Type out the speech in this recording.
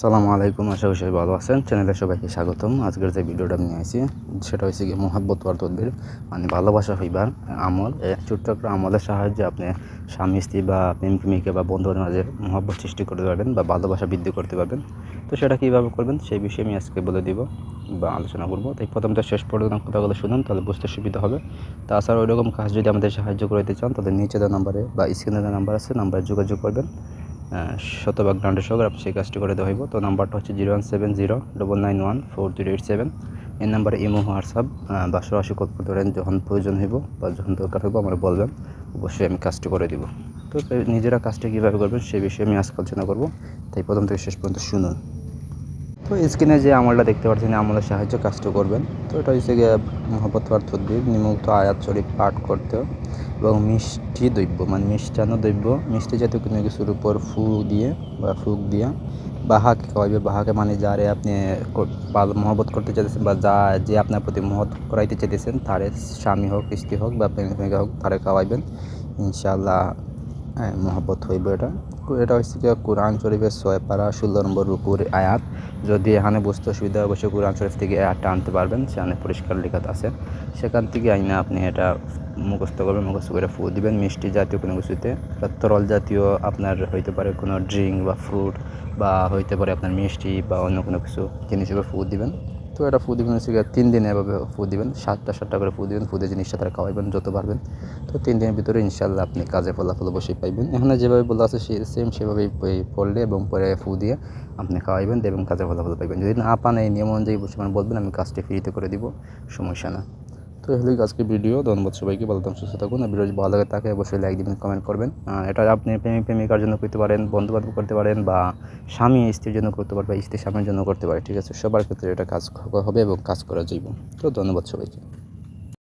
আসসালামু আলাইকুম, আশা সবাই ভালো আছেন। চ্যানেলে সবাইকে স্বাগতম। আজকের যে ভিডিওটা আমি নিয়েছি, সেটা হচ্ছে কি মোহাব্বত ওয়ার তদবির মানে ভালোবাসা হইবার আমল। ছোট্ট একটা আমলের সাহায্যে আপনি স্বামী, স্ত্রী বা প্রেম প্রেমিকা বা বন্ধুদের মাঝে মহব্বত সৃষ্টি করতে পারবেন বা ভালোবাসা বৃদ্ধি করতে পারবেন। তো সেটা কীভাবে করবেন, সেই বিষয়ে আমি আজকে বলে দিব বা আলোচনা করব। তাই প্রথমটা শেষ পর্যন্ত কথাগুলো শুনুন, তাহলে বুঝতে সুবিধা হবে। তাছাড়া ওই রকম কাজ যদি আমাদের সাহায্য করতে চান, তাহলে নিচে দেওয়া নাম্বারে বা স্ক্রিনে দেওয়া নাম্বার আছে নাম্বারে যোগাযোগ করবেন। শতভাগ গ্রান্ডের সহকারে আপনি সেই কাজটি করে দেওয়া হইব। তো নাম্বারটা হচ্ছে zero one seven zero double nine one four three eight seven এই নাম্বারে ইমো হোয়াটসঅ্যাপ বা সরাসরি কল ধরেন যখন প্রয়োজন হইব বা যখন দরকার হইব আমার বলবেন, অবশ্যই আমি কাজটি করে দিব। তো নিজেরা কাজটি কীভাবে করবেন সেই বিষয়ে আমি আজকে আলোচনা করব। তাই প্রথম থেকে শেষ পর্যন্ত শুনুন। তো স্ক্রিনে যে আমলটা দেখতে পাচ্ছেন আমলের সাহায্য কাজটা করবেন। তো এটা হচ্ছে গিয়ে হওয়ার তদ্বির নিমুক্ত আয়াত শরীফ পাঠ করতে এবং মিষ্টি দ্রব্য মানে মিষ্টান্ন দ্রব্য, মিষ্টি জাতীয় কোনো কিছুর উপর ফু দিয়ে বা ফুক দিয়ে বাহাকে খাওয়াইবে। বাহাকে মানে যারে আপনি মহব্বত করতে চাইতেছেন বা যা যে আপনার প্রতি মহৎ করাইতে চাইতেছেন, তারে স্বামী হোক, স্ত্রী হোক বা প্রেমিকা হোক, তারে খাওয়াইবেন। ইনশাল্লাহ হ্যাঁ মহব্বত হইব এটা। এটা হচ্ছে কি কোরআন শরীফের ছয় পারা ষোলো নম্বর রুকুর আয়াত। যদি এখানে বুঝতে অসুবিধা হয়, অবশ্যই কোরআন শরীফ থেকে আয়াতটা আনতে পারবেন। সেখানে পরিষ্কার লেখা আছে। সেখান থেকে আইনা আপনি এটা মুখস্থ করবেন, মুখস্থ করে ফু দিবেন। মিষ্টি জাতীয় কোনো কিছুতে বা তরল জাতীয় আপনার হইতে পারে কোনো ড্রিঙ্ক বা ফ্রুট বা হইতে পারে আপনার মিষ্টি বা অন্য কোনো কিছু জিনিস উপর ফু দিবেন। তো এটা ফু দিবেন, হচ্ছে তিন দিনে এভাবে ফু দিবেন, সাতটা সাতটা করে ফু দিবেন ফুদে জিনিসটা তারা খাওয়াইবেন যত পারবেন। তো তিন দিনের ভিতরে ইনশাল্লাহ আপনি কাজে ফলাফল অবশ্যই পাইবেন। এখানে যেভাবে বলা আছে সে সেম সেভাবেই পড়লে এবং পরে ফু দিয়ে আপনি খাওয়াইবেন এবং কাজে ফলাফল পাইবেন। যদি না পান এই নিয়ম অনুযায়ী বসে মানে বলবেন, আমি কাজটি ফ্রিতে করে দিব, সমস্যা না। তো হলো আজকে ভিডিও ধন্যবাদ সবাইকে, ভালো থাকুন, সুস্থ থাকুন। আর ভিডিও ভালো লাগে তাকে অবশ্যই লাইক দিবেন কমেন্ট করবেন। এটা আপনি প্রেমিক, প্রেমিকার জন্য করতে পারেন বন্ধু বান্ধব করতে পারেন বা স্বামী, স্ত্রীর জন্য করতে পারেন বা স্ত্রী স্বামীর জন্য করতে পারে ঠিক আছে? সবার ক্ষেত্রে এটা কাজ হবে এবং কাজ করা যাইব। তো ধন্যবাদ সবাইকে।